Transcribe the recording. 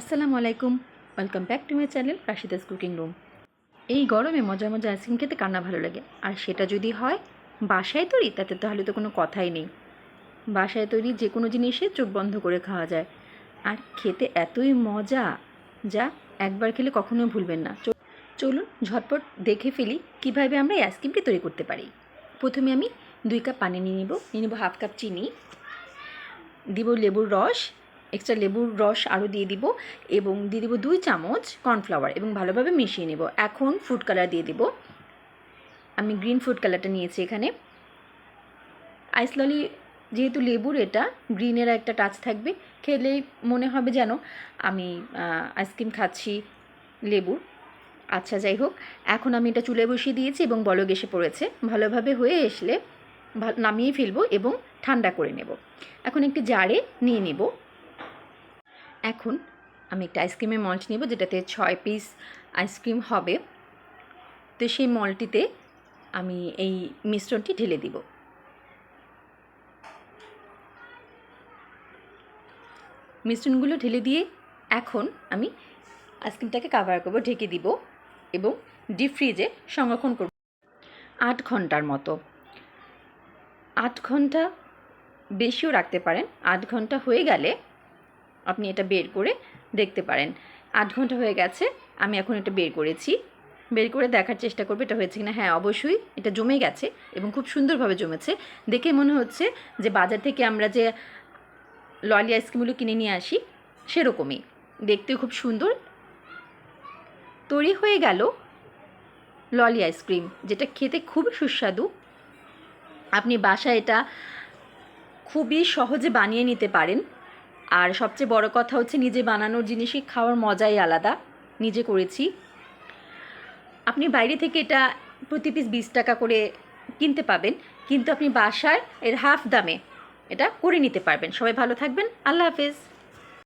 আসসালামু আলাইকুম। Welcome back to my channel Rashida's cooking room এই গরমে মজা মজা আইসক্রিম খেতে কান্না ভালো লাগে। আর সেটা যদি হয়, বাসায় তৈরি, তাতে তাহলে তো কোনো কথাই নেই। বাসায় তৈরি যে কোনো জিনিসে চোখ বন্ধ করে খাওয়া যায়। আর খেতে এতই মজা যা একবার খেলে কখনোই ভুলবেন না। চলুন ঝটপট দেখে ফেলি কীভাবে আমরা এই আইসক্রিমটি তৈরি করতে পারি। প্রথমে আমি দুই কাপ পানি নিয়ে নেব। নিয়ে নেব হাফ কাপ চিনি। দিব লেবুর রস। এক্সট্রা লেবুর রস আরও দিয়ে দিব এবং দিয়ে দিব দুই চামচ কর্নফ্লাওয়ার এবং ভালোভাবে মিশিয়ে নেব। এখন ফুড কালার দিয়ে দিব। আমি গ্রিন ফুড কালারটা নিয়েছি এখানে। আইসললি যেহেতু লেবুর এটা গ্রিনের একটা টাচ থাকবে। খেলেই মনে হবে যেন আমি আইসক্রিম খাচ্ছি লেবুর। আচ্ছা যাই হোক। এখন আমি এটা চুলে বসিয়ে দিয়েছি এবং বলক এসে পড়েছে। ভালোভাবে হয়ে আসলে ভা- নামিয়ে ফেলব এবং ঠান্ডা করে নেব। এখন একটি জারে নিয়ে নেব। এখন আমি একটা আইসক্রিমের মল্ট নেব, যেটাতে ছয় পিস আইসক্রিম হবে। তো সেই মলটিতে আমি এই মিশ্রণটি ঢেলে দিব। মিশ্রণগুলো ঢেলে দিয়ে এখন আমি আইসক্রিমটাকে কাভার করব, ঢেকে দিব এবং ডিপ ফ্রিজে সংরক্ষণ করব। আট ঘণ্টার মতো। আট ঘণ্টা বেশিও রাখতে পারেন। আট ঘণ্টা হয়ে গেলে আপনি এটা বের করে দেখতে পারেন। আট ঘণ্টা হয়ে গেছে, আমি এখন এটা বের করেছি। বের করে দেখার চেষ্টা করব, এটা হয়েছে কিনা? হ্যাঁ অবশ্যই, এটা জমে গেছে এবং খুব সুন্দরভাবে জমেছে। দেখে মনে হচ্ছে যে বাজার থেকে আমরা যে ললি আইসক্রিমগুলো কিনে নিয়ে আসি, সেরকমই। দেখতেও খুব সুন্দর। তৈরি হয়ে গেল ললি আইসক্রিম, যেটা খেতে খুবই সুস্বাদু। আপনি বাসায় এটা খুবই সহজে বানিয়ে নিতে পারেন। আর সবচেয়ে বড় কথা হচ্ছে নিজে বানানোর জিনিসই খাওয়ার মজাই আলাদা। নিজে করেছি। আপনি বাইরে থেকে এটা প্রতি পিস বিশ টাকা করে কিনতে পাবেন। কিন্তু আপনি বাসায় এর হাফ দামে এটা করে নিতে পারবেন। সবাই ভালো থাকবেন। আল্লাহ হাফেজ।